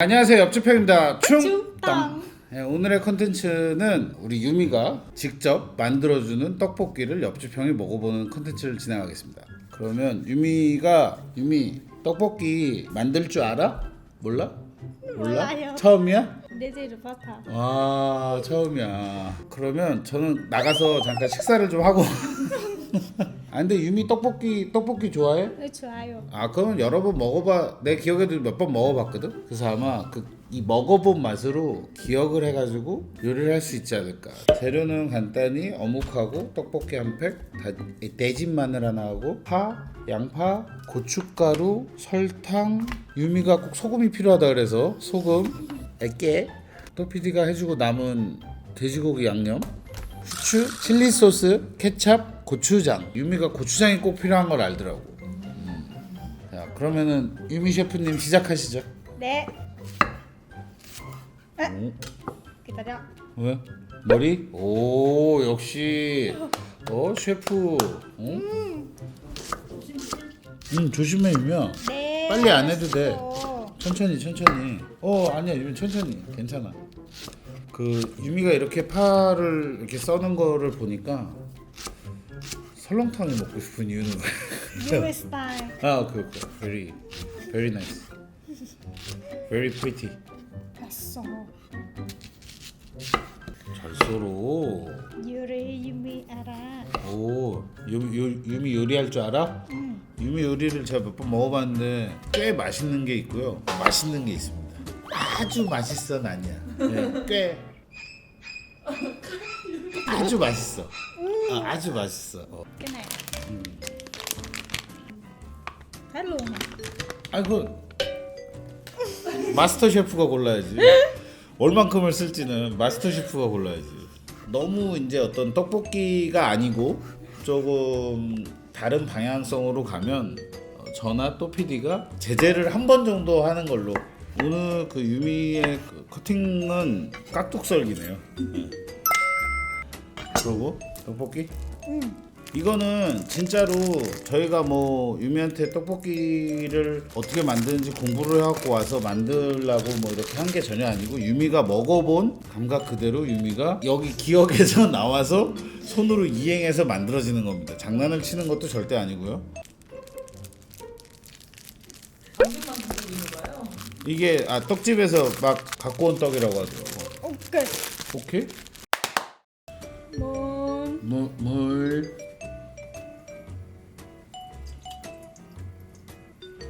안녕하세요 옆집형입니다 충땅. 네, 오늘의 컨텐츠는 우리 유미가 직접 만들어주는 떡볶이를 옆집 형이 먹어보는 컨텐츠를 진행하겠습니다 그러면 유미가 유미 떡볶이 만들 줄 알아? 몰라? 몰라? 몰라요. 처음이야? 내제를 바타. 아 처음이야 그러면 저는 나가서 잠깐 식사를 좀 하고 아 근데 유미 떡볶이 떡볶이 좋아해? 네 좋아요. 아 그러면 여러 번 먹어봐. 내 기억에도 몇 번 먹어봤거든? 그래서 아마 그 이 먹어본 맛으로 기억을 해가지고 요리를 할 수 있지 않을까. 재료는 간단히 어묵하고 떡볶이 한팩 대진 마늘 하나 하고 파 양파 고춧가루 설탕. 유미가 꼭 소금이 필요하다 그래서 소금 액게 또 PD가 해주고 남은 돼지고기 양념 후추 칠리 소스 케찹 고추장 유미가 고추장이 꼭 필요한 걸 알더라고 자 그러면은 유미 셰프님 시작하시죠. 네. 에? 오, 기다려. 왜? 머리? 오 역시 어 셰프. 어? 음 조심해 유미야. 네. 빨리 안 해도 돼. 알았어. 천천히 천천히. 어 아니야 유미 천천히 괜찮아. 그 유미가 이렇게 파를 이렇게 써는 거를 보니까 설렁탕이 먹고 싶은 이유는 유의 스타일. 아 오케이 오케이 very very nice very pretty 됐어. 잘 썰어 유리 유미 알아. 오 유, 유, 유미 요리할 줄 알아? 응. 유미 요리를 제가 몇 번 먹어봤는데 꽤 맛있는 게 있고요 맛있는 게 있습니다 아주 맛있어는 아니야 네, 꽤 아주 맛있어 어, 아주 맛있어 어. cái này. Hết luôn hả? 아그 마스터 셰프가 골라야지. 얼만큼을 쓸지는 마스터 셰프가 골라야지. 너무 이제 어떤 떡볶이가 아니고 조금 다른 방향성으로 가면 어, 저나 또 PD가 제재를 한 번 정도 하는 걸로. 오늘 그 유미의 그 커팅은 깍둑썰기네요. 네. 그리고 떡볶이? 응. 이거는 진짜로 저희가 뭐 유미한테 떡볶이를 어떻게 만드는지 공부를 해갖고 와서 만들라고 뭐 이렇게 한 게 전혀 아니고 유미가 먹어본 감각 그대로 유미가 여기 기억에서 나와서 손으로 이행해서 만들어지는 겁니다. 장난을 치는 것도 절대 아니고요. 이게 아 떡집에서 막 갖고 온 떡이라고 하더라고. Ok. 오케이? 물, 물.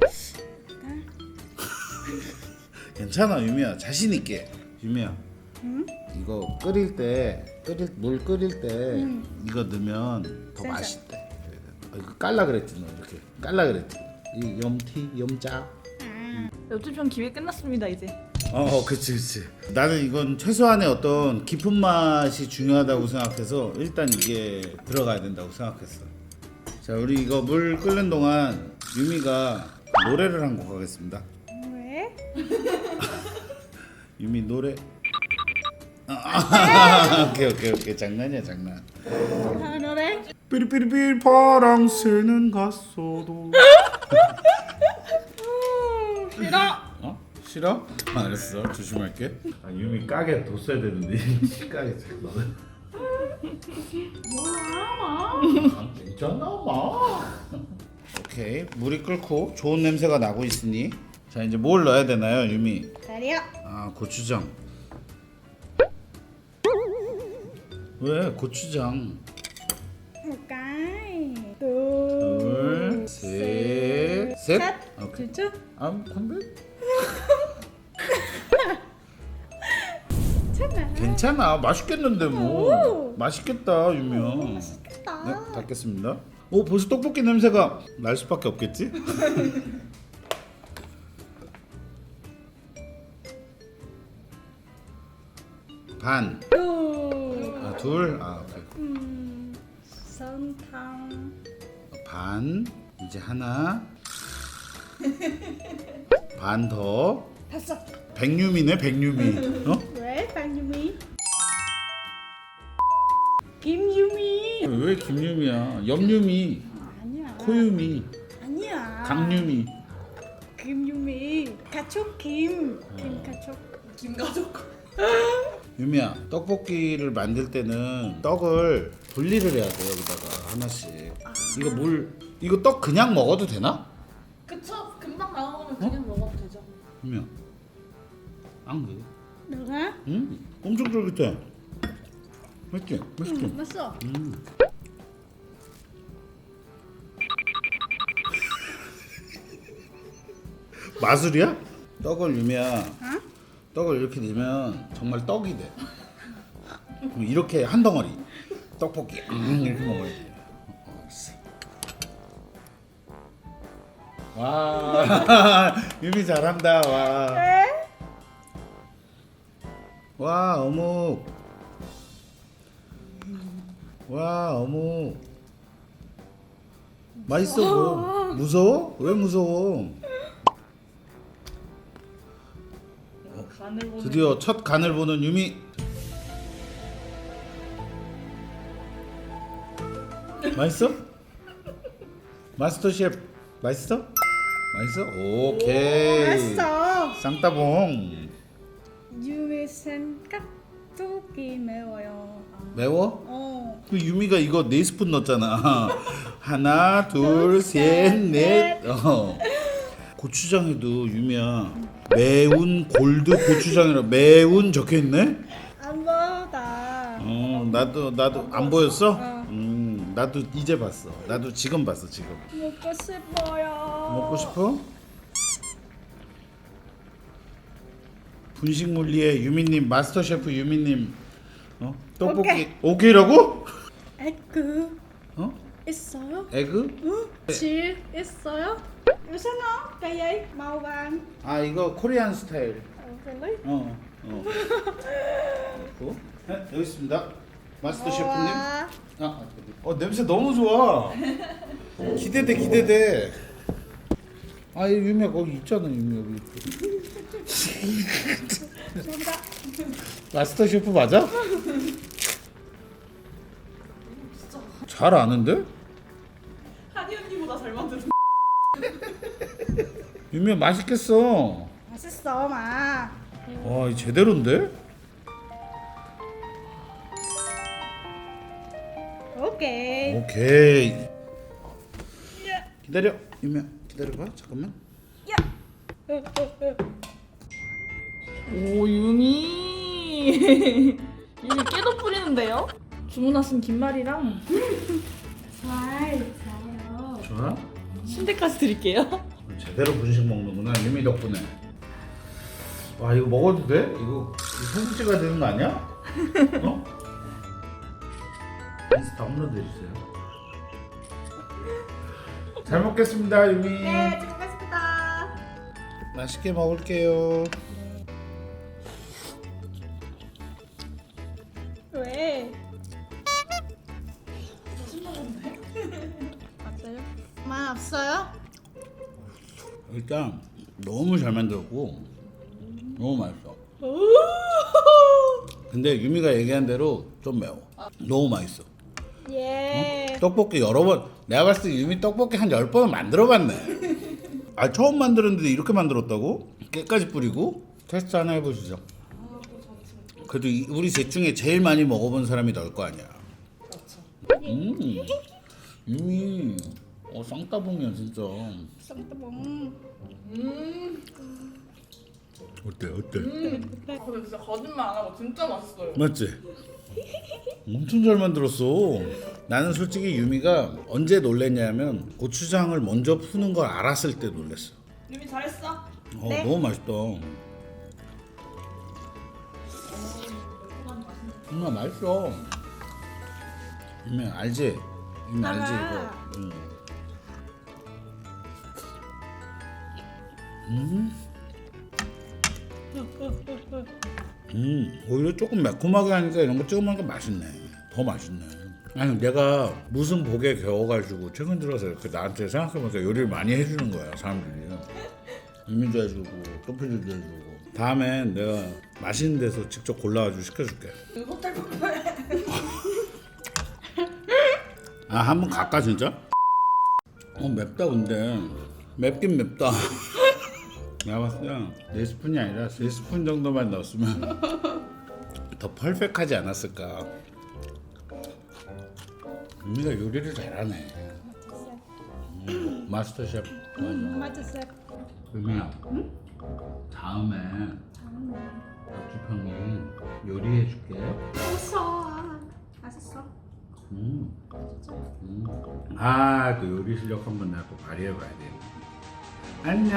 괜찮아 유미야 자신 있게 유미야 응? 이거 끓일 때 끓일 물 끓일 때 응. 이거 넣으면 더 센서. 맛있대 아, 이거 깔라 그랬지 너 이렇게 깔라 그랬지 이 염티 염자 À. 옆집 편 기회 끝났습니다 이제. 어, 어, 그치, 그치. 나는 이건 최소한의 어떤 깊은 맛이 중요하다고 생각해서 일단 이게 들어가야 된다고 생각했어. 자, 우리 이거 물 끓는 동안 유미가 노래를 한 곡 하겠습니다. 왜? 유미 노래. 아, 오케이, 오케이, 오케이. 장난이야, 장난. Nó đấy. 삐리삐리삐리 파랑새는 갔어도. 싫어. 어? 싫어? 알았어. 조심할게. 아, 유미 까게 뒀어야 되는데. 까게 너는. 아, 괜찮아 마. 오케이 물이 끓고 좋은 냄새가 나고 있으니 자 이제 뭘 넣어야 되나요 유미? 기다려. 아 고추장. 왜 고추장? Một cái. Từ. 둘, 셋, 셋. Set. 오케이. 됐죠? 아 건배? 괜찮아. 맛있겠는데 뭐 맛있겠다 유미야. 맛있겠다. 네 닫겠습니다. 오 벌써 떡볶이 냄새가 날 수밖에 없겠지? 반. Từ. 아, 둘. 아, 오케이. 음. 설탕. 반. 이제 하나. 반 더. 됐어. 백유미네, 백유미. 어? 왜? 박유미. 김유미. 왜 김유미야? 염유미, 아니야. 코유미, 아니야. 강유미. 김유미. 가축 김. 김 가축. 김가족. 유미야 떡볶이를 만들 때는 떡을 분리를 해야 돼 여기다가 하나씩 이거 물 이거 떡 그냥 먹어도 되나? 그쵸? 금방 나오면 그냥 먹어도 되죠. 유미야 안 그래 Hả? 응? 엄청 쫄깃해 맛있지? 맛있지? Ừ, 맛있어. 음. 마술이야? 떡을 유미야 어? 떡을 이렇게 넣으면 정말 떡이 돼 그럼 이렇게 한 덩어리 떡볶이 음, 이렇게 먹어야 돼. 와 유미 잘한다 와, 에? 와 어묵 와 어묵 맛있어 뭐 무서워? 왜 무서워? 드디어 첫 간을 보는 유미 맛있어? 마스터 셰프 맛있어? 맛있어? 오케이 맛있어. 쌍따봉 유 미생 깍두기 매워요. 매워? 어. 그 유미가 이거 네 스푼 넣었잖아 하나 둘, 셋, 둘셋 넷 어. 고추장에도 유미야 매운 골드 고추장이라 매운 적혀 있네? 안 먹다. 어 나도 나도 안 보였어? 어. 음 나도 이제 봤어. 나도 지금 봤어 지금. 먹고 싶어요. 먹고 싶어? 분식 물리의 유미님 마스터 셰프 유미님 어 떡볶이 오케이. 오케이라고? 에그 어 있어요? 에그? 응? 질 있어요? Gì? Màu vàng. 아 이거 코리안 스타일. 어 어. 그리고 네, 여기 있습니다. 마스터 셰프님. 와. 아, 어 냄새 너무 좋아. 기대돼 기대돼. 아이 유미야 거기 있잖아 유미 여기. 감사합니다. 마스터 셰프 맞아? 잘 아는데? 한이 언니보다 잘 만드는. 유미야 맛있겠어. 맛있어, 마. 와, 이 제대로인데? 오케이. 오케이. 기다려, 유미야 기다려봐. 잠깐만. 오 유미. 유미 깨도 뿌리는데요? 주문하신 김말이랑 잘, 잘요. 좋아? 순대까지 드릴게요. 제대로 분식 먹는구나 유미 덕분에. 와 이거 먹어도 돼? 이거 찍어야 되는 거 아니야? 어? 인스타 업로드 해주세요. 잘 먹겠습니다 유미. 네, 잘 먹겠습니다. 맛있게 먹을게요. 왜? 맛 없어요? 일단 너무 잘 만들었고 너무 맛있어. 오! 근데 유미가 얘기한 대로 좀 매워. 너무 맛있어. 예. 떡볶이 여러 번 내가 봤을 때 유미 떡볶이 한 열 번은 만들어봤네. 아 처음 만들었는데 이렇게 만들었다고? 깨까지 뿌리고 테스트 하나 해보시죠. 그래도 이- 우리 셋 중에 제일 많이 먹어본 사람이 널 거 아니야. 음, 유미, 어 쌍따봉이야 진짜. 쌍따봉. 어때 어때? 근데 진짜 거짓말 안 하고 진짜 맛있어요. 맞지? 엄청 잘 만들었어. 나는 솔직히 유미가 언제 놀랬냐면 고추장을 먼저 푸는 걸 알았을 때 놀랬어. 유미 잘했어. 어, 네. 너무 맛있다. 정말 맛있어. 유미 알지? 유미 알지 알아. 이거. 응. 음, 오히려 조금 매콤하게 하니까 이런 거 찍어 먹으니까 맛있네. 더 맛있네. 아니 내가 무슨 복에 겨워가지고 최근 들어서 이렇게 나한테 생각해보니까 요리를 많이 해주는 거야 사람들이. 이민도 해주고 또필도 해주고. 다음엔 내가 맛있는 데서 직접 골라가지고 시켜줄게. 그 호텔 뷔페. 아한 번 갈까 진짜? 어 맵다 근데 맵긴 맵다. 내가 봤을 때는 4스푼이 아니라 3스푼 정도만 넣었으면 더 펄펙하지 않았을까 은미가 요리를 잘하네 음, 마스터 셰프 맞아 맞아 쌤. 은미야 다음에 박주평이 요리해 줄게 웃어. 맛있어. 음. 음. 아, 그 요리 실력 한번 내가 또 발휘해 봐야 돼. 안녕.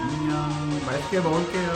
안녕. 맛있게 먹을게요.